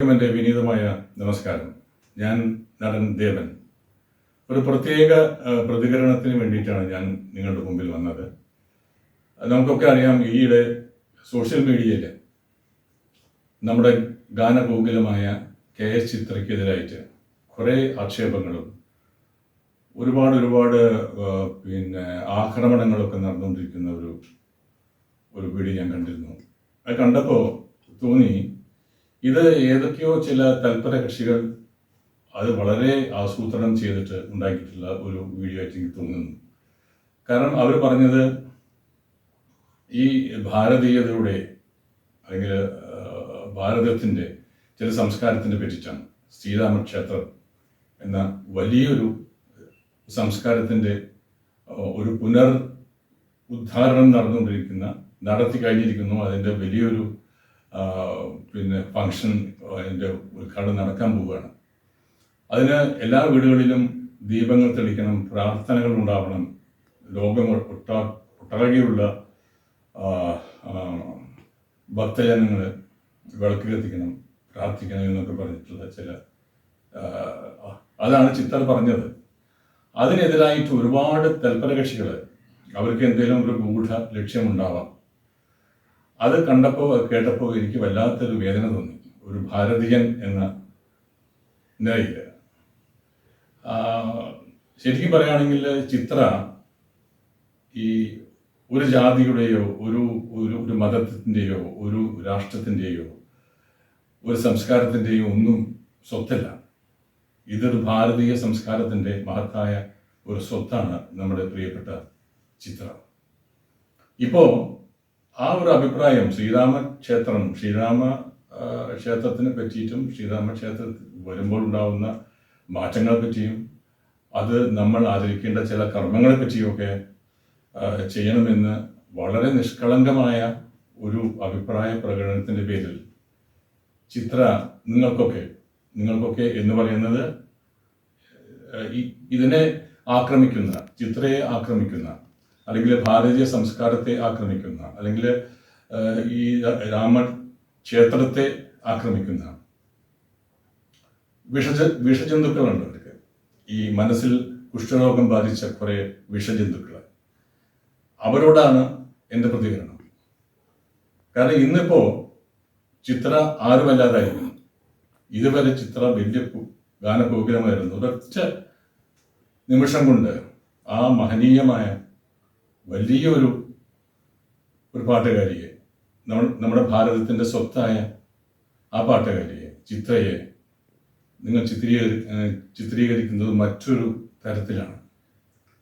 എന്റെ വിനീതമായ നമസ്കാരം. ഞാൻ നടൻ ദേവൻ. ഒരു പ്രത്യേക പ്രതികരണത്തിന് വേണ്ടിയിട്ടാണ് ഞാൻ നിങ്ങളുടെ മുമ്പിൽ വന്നത്. നമുക്കൊക്കെ അറിയാം ഈയിടെ സോഷ്യൽ മീഡിയയിൽ നമ്മുടെ ഗാനഗോകുലമായ കെ എസ് ചിത്രയ്ക്കെതിരായിട്ട് കുറേ ആക്ഷേപങ്ങളും ഒരുപാട് ഒരുപാട് പിന്നെ ആക്രമണങ്ങളൊക്കെ നടന്നുകൊണ്ടിരിക്കുന്ന ഒരു ഒരു വീഡിയോ ഞാൻ കണ്ടിരുന്നു. അത് കണ്ടപ്പോൾ തോന്നി ഇത് ഏതൊക്കെയോ ചില തൽപര കക്ഷികൾ അത് വളരെ ആസൂത്രണം ചെയ്തിട്ട് ഉണ്ടാക്കിയിട്ടുള്ള ഒരു വീഡിയോ ആയിട്ട് എനിക്ക് തോന്നുന്നു. കാരണം അവർ പറഞ്ഞത് ഈ ഭാരതീയതയുടെ അല്ലെങ്കിൽ ഭാരതത്തിന്റെ ചില സംസ്കാരത്തിനെ പറ്റിയിട്ടാണ് ശ്രീരാമക്ഷേത്രം എന്ന വലിയൊരു സംസ്കാരത്തിന്റെ ഒരു പുനർ ഉദ്ധാരണം നടന്നുകൊണ്ടിരിക്കുന്ന നടത്തി കഴിഞ്ഞിരിക്കുന്നു. അതിന്റെ വലിയൊരു പിന്നെ ഫങ്ഷൻ അതിന്റെ ഉദ്ഘാടനം നടക്കാൻ പോവുകയാണ്. അതിന് എല്ലാ വീടുകളിലും ദീപങ്ങൾ തെളിക്കണം പ്രാർത്ഥനകൾ ഉണ്ടാവണം ലോകം ഒട്ടാ ഒട്ടാകെയുള്ള ഭക്തജനങ്ങൾ വിളക്ക് കത്തിക്കണം പ്രാർത്ഥിക്കണം എന്നൊക്കെ പറഞ്ഞിട്ടുള്ള ചില അതാണ് ചിത്തർ പറഞ്ഞത്. അതിനെതിരായിട്ട് ഒരുപാട് തൽപര കക്ഷികൾ അവർക്ക് എന്തെങ്കിലും ഒരു ഗൂഢ ലക്ഷ്യമുണ്ടാവാം. അത് കണ്ടപ്പോൾ കേട്ടപ്പോൾ എനിക്ക് വല്ലാത്തൊരു വേദന തോന്നി. ഒരു ഭാരതീയൻ എന്ന നിലയിൽ ആ, ശരിക്കും പറയുകയാണെങ്കിൽ ചിത്ര ഈ ഒരു ജാതിയുടെയോ ഒരു ഒരു ഒരു മതത്തിന്റെയോ ഒരു രാഷ്ട്രത്തിന്റെയോ ഒരു സംസ്കാരത്തിന്റെയോ ഒന്നും സ്വത്തല്ല. ഇതൊരു ഭാരതീയ സംസ്കാരത്തിന്റെ മഹത്തായ ഒരു സ്വത്താണ് നമ്മുടെ പ്രിയപ്പെട്ട ചിത്രം. ഇപ്പോൾ ആ ഒരു അഭിപ്രായം ശ്രീരാമ ക്ഷേത്രം ശ്രീരാമ ക്ഷേത്രത്തിനെ പറ്റിയിട്ടും ശ്രീരാമ ക്ഷേത്ര വരുമ്പോൾ ഉണ്ടാവുന്ന മാറ്റങ്ങളെ പറ്റിയും അത് നമ്മൾ ആചരിക്കേണ്ട ചില കർമ്മങ്ങളെ പറ്റിയൊക്കെ ചെയ്യണമെന്ന് വളരെ നിഷ്കളങ്കമായ ഒരു അഭിപ്രായ പ്രകടനത്തിന്റെ പേരിൽ ചിത്ര നിങ്ങൾക്കൊക്കെ നിങ്ങൾക്കൊക്കെ എന്ന് പറയുന്നത് ഇതിനെ ആക്രമിക്കുന്ന ചിത്രയെ ആക്രമിക്കുന്ന അല്ലെങ്കിൽ ഭാരതീയ സംസ്കാരത്തെ ആക്രമിക്കുന്ന അല്ലെങ്കിൽ ഈ രാമ ക്ഷേത്രത്തെ ആക്രമിക്കുന്ന വിഷജ വിഷജന്തുക്കളുണ്ട് അവർക്ക്. ഈ മനസ്സിൽ കുഷ്ഠരോഗം ബാധിച്ച കുറെ വിഷജന്തുക്കൾ അവരോടാണ് എന്റെ പ്രതികരണം. കാരണം ഇന്നിപ്പോ ചിത്ര ആരുമല്ലാതായിരുന്നു ഇതുവരെ ചിത്ര വലിയ ഗാനഗോകുലമായിരുന്നു. ഒരൊറ്റ നിമിഷം കൊണ്ട് ആ മഹനീയമായ വലിയൊരു ഒരു പാട്ടുകാരിയെ. നമ്മൾ നമ്മുടെ ഭാരതത്തിന്റെ സ്വത്തായ ആ പാട്ടുകാരിയെ ചിത്രയെ നിങ്ങൾ ചിത്രീകരി ചിത്രീകരിക്കുന്നത് മറ്റൊരു തരത്തിലാണ്.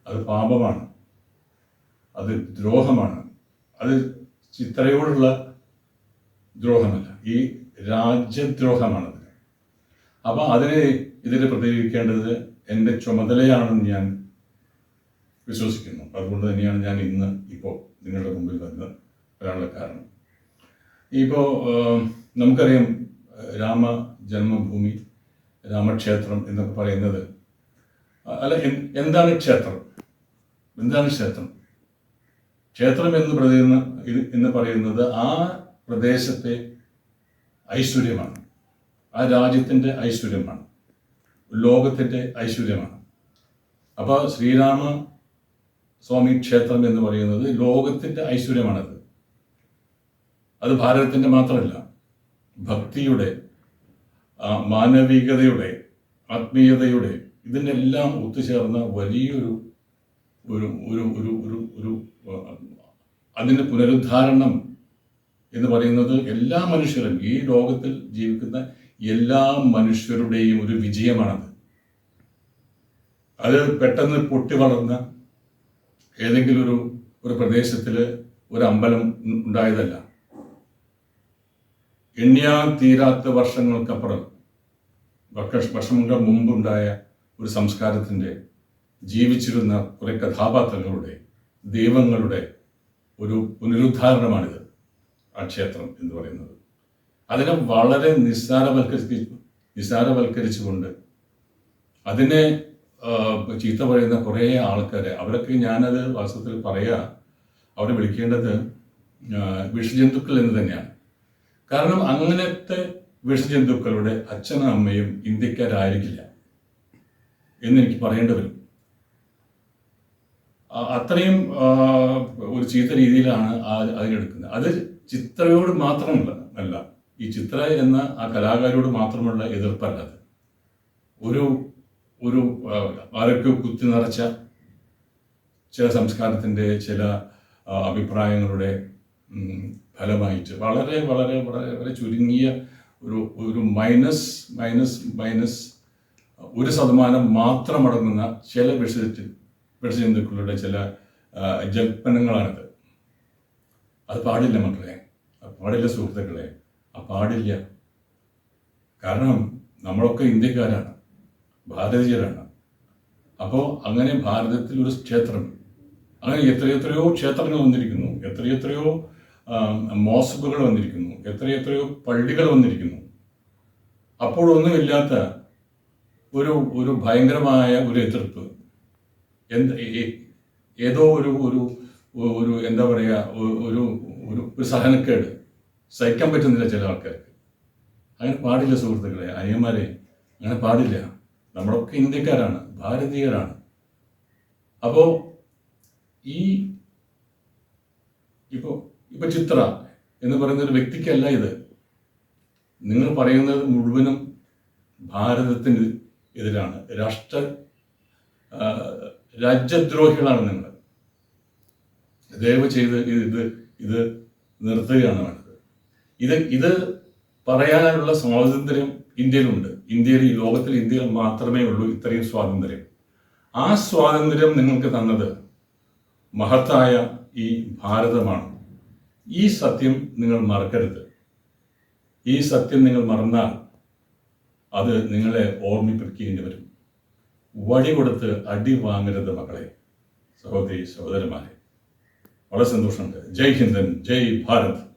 അത് പാപമാണ്. അത് ദ്രോഹമാണ്. അത് ചിത്രയോടുള്ള ദ്രോഹമല്ല. ഈ രാജ്യദ്രോഹമാണത് അപ്പോൾ അതിനെ ഇതിൽ പ്രതികരിക്കേണ്ടത് എന്റെ ചുമതലയാണെന്ന് ഞാൻ വിശ്വസിക്കുന്നു. അതുകൊണ്ട് തന്നെയാണ് ഞാൻ ഇന്ന് ഇപ്പോൾ നിങ്ങളുടെ മുമ്പിൽ വന്ന് വരാനുള്ള കാരണം. ഇപ്പോൾ നമുക്കറിയാം രാമ ജന്മഭൂമി രാമക്ഷേത്രം എന്നൊക്കെ പറയുന്നത് അല്ല എന്താണ് ക്ഷേത്രം? എന്താണ് ക്ഷേത്രം? ക്ഷേത്രം എന്ന് പറയുന്ന ഇത് എന്ന് പറയുന്നത് ആ പ്രദേശത്തെ ഐശ്വര്യമാണ്. ആ രാജ്യത്തിന്റെ ഐശ്വര്യമാണ്. ലോകത്തിന്റെ ഐശ്വര്യമാണ്. അപ്പോൾ ശ്രീരാമ സ്വാമി ക്ഷേത്രം എന്ന് പറയുന്നത് ലോകത്തിന്റെ ഐശ്വര്യമാണത്. അത് ഭാരതത്തിന്റെ മാത്രമല്ല ഭക്തിയുടെ മാനവികതയുടെ ആത്മീയതയുടെ ഇതിനെല്ലാം ഒത്തുചേർന്ന വലിയൊരു ഒരു ഒരു ഒരു ഒരു ഒരു അതിന്റെ പുനരുദ്ധാരണം എന്ന് പറയുന്നത് എല്ലാ മനുഷ്യരും ഈ ലോകത്തിൽ ജീവിക്കുന്ന എല്ലാ മനുഷ്യരുടെയും ഒരു വിജയമാണത്. അത് പെട്ടെന്ന് പൊട്ടി വളർന്ന ഏതെങ്കിലും ഒരു ഒരു പ്രദേശത്തിൽ ഒരു അമ്പലം ഉണ്ടായതല്ല. എണ്ണിയാൽ തീരാത്ത വർഷങ്ങൾക്കപ്പുറം വർഷ- വർഷങ്ങൾക്ക് മുമ്പുണ്ടായ ഒരു സംസ്കാരത്തിന്റെ ജീവിച്ചിരുന്ന കുറെ കഥാപാത്രങ്ങളുടെ ദൈവങ്ങളുടെ ഒരു പുനരുദ്ധാരണമാണിത് ആ ക്ഷേത്രം എന്ന് പറയുന്നത്. അതിനെ വളരെ നിസ്സാരവൽക്കരിച്ച് നിസ്സാരവൽക്കരിച്ചുകൊണ്ട് അതിനെ ചീത്ത പറയുന്ന കുറേ ആൾക്കാരെ അവരൊക്കെ ഞാനത് വാസ്തവത്തിൽ പറയുക അവരെ വിളിക്കേണ്ടത് വിഷജന്തുക്കൾ എന്ന് തന്നെയാണ്. കാരണം അങ്ങനത്തെ വിഷജന്തുക്കളുടെ അച്ഛനും അമ്മയും ഇന്ത്യക്കാരായിരിക്കില്ല എന്ന് എനിക്ക് പറയേണ്ടി വരും. അത്രയും ഒരു ചീത്ത രീതിയിലാണ് അതിനെടുക്കുന്നത്. അത് ചിത്രയോട് മാത്രമല്ല അല്ല ഈ ചിത്ര എന്ന ആ കലാകാരിയോട് മാത്രമുള്ള എതിർപ്പല്ലത് ഒരു ഒരു ആരൊക്കെ കുത്തി നിറച്ച ചില സംസ്കാരത്തിന്റെ ചില അഭിപ്രായങ്ങളുടെ ഫലമായിട്ട് വളരെ വളരെ വളരെ വളരെ ചുരുങ്ങിയ ഒരു ഒരു മൈനസ് മൈനസ് മൈനസ് ഒരു ശതമാനം മാത്രം അടങ്ങുന്ന ചില വിഷ വിഷജന്തുക്കളുടെ ചില ജൽപ്പനങ്ങളാണിത്. അത് പാടില്ല മക്കളെ. പാടില്ല സുഹൃത്തുക്കളെ. ആ പാടില്ല. കാരണം നമ്മളൊക്കെ ഇന്ത്യക്കാരാണ്. ഭാരതീയരാണ്. അപ്പോൾ അങ്ങനെ ഭാരതത്തിൽ ഒരു ക്ഷേത്രം അങ്ങനെ എത്രയെത്രയോ ക്ഷേത്രങ്ങൾ വന്നിരിക്കുന്നു. എത്രയെത്രയോ മോസ്ബുകൾ വന്നിരിക്കുന്നു. എത്രയെത്രയോ പള്ളികൾ വന്നിരിക്കുന്നു. അപ്പോഴൊന്നുമില്ലാത്ത ഒരു ഒരു ഭയങ്കരമായ ഒരു എതിർപ്പ്. എന്ത് ഏതോ ഒരു ഒരു ഒരു എന്താ പറയുക ഒരു ഒരു ഒരു സഹനക്കേട് സഹിക്കാൻ പറ്റുന്നില്ല ചില ആൾക്കാർക്ക്. അങ്ങനെ പാടില്ല സുഹൃത്തുക്കളെ അനിയന്മാരെ അങ്ങനെ പാടില്ല. നമ്മളൊക്കെ ഇന്ത്യക്കാരാണ് ഭാരതീയരാണ്. അപ്പോൾ ഈ ഇപ്പോൾ ഇപ്പോൾ ചിത്ര എന്ന് പറയുന്ന ഒരു വ്യക്തിക്കല്ല ഇത്. നിങ്ങൾ പറയുന്നത് മുഴുവനും ഭാരതത്തിന് എതിരാണ്. രാഷ്ട്ര രാജ്യദ്രോഹികളാണ് നിങ്ങൾ. ദയവ് ചെയ്ത് ഇത് ഇത് നിർത്തുകയാണ് വേണ്ടത്. ഇത് ഇത് പറയാനുള്ള സ്വാതന്ത്ര്യം ഇന്ത്യയിലുണ്ട്. ഇന്ത്യയിൽ ഈ ലോകത്തിൽ ഇന്ത്യയിൽ മാത്രമേ ഉള്ളൂ ഇത്രയും സ്വാതന്ത്ര്യം. ആ സ്വാതന്ത്ര്യം നിങ്ങൾക്ക് തന്നത് മഹത്തായ ഈ ഭാരതമാണ്. ഈ സത്യം നിങ്ങൾ മറക്കരുത്. ഈ സത്യം നിങ്ങൾ മറന്നാൽ അത് നിങ്ങളെ ഓർമ്മിപ്പിക്കേണ്ടി വരും. വടി കൊടുത്ത് അടി വാങ്ങരുത് മക്കളെ സഹോദരി സഹോദരന്മാരെ. വളരെ സന്തോഷമുണ്ട്. ജയ് ഹിന്ദൻ ജയ് ഭാരത്.